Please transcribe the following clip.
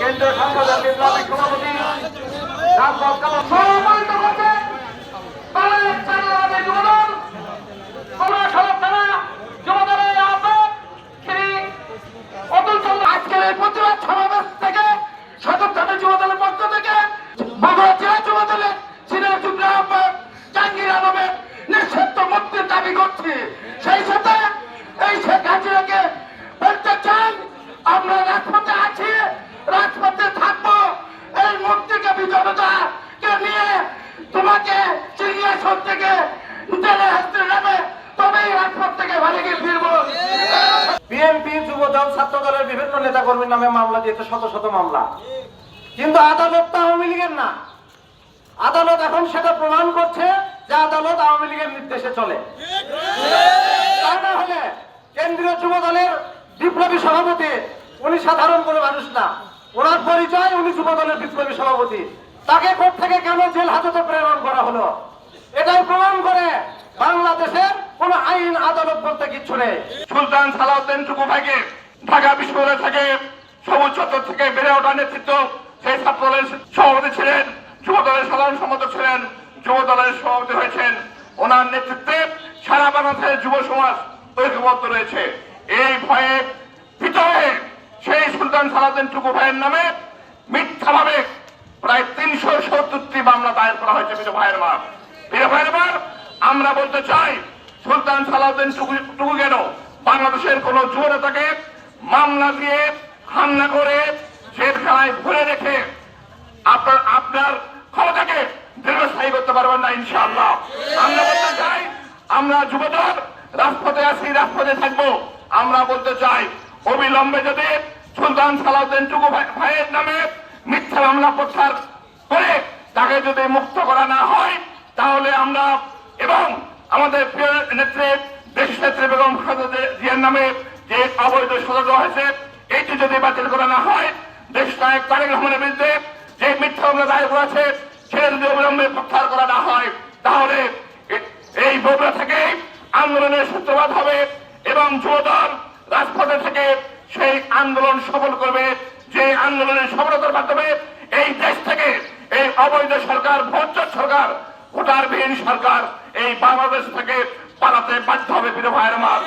কেন্দ্রীয় সংসদের বিপ্লবী সভাপতি হাসিনাকে বলতে চাই, আমরা রাজপথে আছি, রাজপথে থাকব। এই মুক্তিকামী জনতাকে নিয়ে তোমাকে সিংহাসন থেকে জেলে আসতে যাবে তবেই রাজপথ থেকে বাড়ি গিয়ে ফিরবো। বিএনপি যুবদল ছাত্র দলের বিভিন্ন নেতা কর্মীর নামে মামলা দিয়েছে, শত শত মামলা। কিন্তু আদালত তো আওয়ামী লীগের না। আদালত এখন সেটা প্রমাণ করছে যে আদালত আওয়ামী লীগের নির্দেশে চলে। তা না কেন্দ্রীয় যুব দলের বিপ্লবী সভাপতি, উনি সাধারণ কোনো মানুষ না। ওনার পরিচয় উনি যুব দলের বিপ্লবী সভাপতি। তাকে কোর্ট থেকে কেন জেল হাজতে প্রেরণ করা হলো? এটাই প্রমাণ করে বাংলাদেশের কোন আইন, আদালত বলতে কিচ্ছু নেই। সুলতান সালাউদ্দিন টুকু ভাইকে ঢাকা বিশ্ববিদ্যালয় থেকে সবুজ চত্বর থেকে বেড়ে ওঠা নেতৃত্ব সেই ছাত্র দলের সভাপতি ছিলেন যুব দলের সাধারণ সম্পাদক ছিলেন যুব দলের সভাপতি হয়েছেন। ওনার নেতৃত্বে সারা বাংলাদেশের যুব সমাজ ঐক্যবদ্ধ রয়েছে। এই ভয়ে ভীত হয়ে সেই সুলতান সালাউদ্দিন টুকু ভাইয়ের নামে মিথ্যাভাবে প্রায় তিনশো সত্তরটি মামলা দায়ের করা হয়েছে প্রিয় ভাইয়ের মা প্রিয় ভাইয়ের মা আমরা বলতে চাই, সুলতান সালাউদ্দিন টুকু কেন বাংলাদেশের কোন যুব নেতাকে মামলা দিয়ে হামলা করে জেলখানায় ভরে রেখে আপনার আপনার ক্ষমতাকে দীর্ঘস্থায়ী করতে পারবেন না ইনশাআল্লাহ। আমরা বলতে চাই, আমরা যুবদল রাজপথে আছি, রাজপথে থাকব। আমরা বলতে চাই, অবিলম্বে যদি সুলতান সালাউদ্দিন টুকু ভাই- ভাইয়ের নামে মিথ্যা মামলা প্রত্যাহার করে তাকে যদি মুক্ত করা না হয়, তাহলে আমরা এবং আমাদের প্রিয় নেত্রী, দেশ নেত্রী বেগম জিয়ার নামে যে অবৈধ সদস্য হয়েছে, এটি যদি বাতিল করা না হয়, দেশ নায়ক তারেক রহমানের বিরুদ্ধে যে মিথ্যা মামলা দায়ের করেছে সেটা যদি অবিলম্বে প্রত্যাহার করা না হয় তাহলে এ- এই বগুড়া থেকে আন্দোলনের সূত্রপাত হবে এবং যুবদল রাজপথে থেকে সেই আন্দোলন সফল করবে। যে আন্দোলনের সফলতার মাধ্যমে এই দেশ থেকে এই অবৈধ সরকার, ভোজ্য সরকার, ভোটারবিহীন সরকার এই বাংলাদেশ থেকে পালাতে বাধ্য হবে ভাইয়ের আমার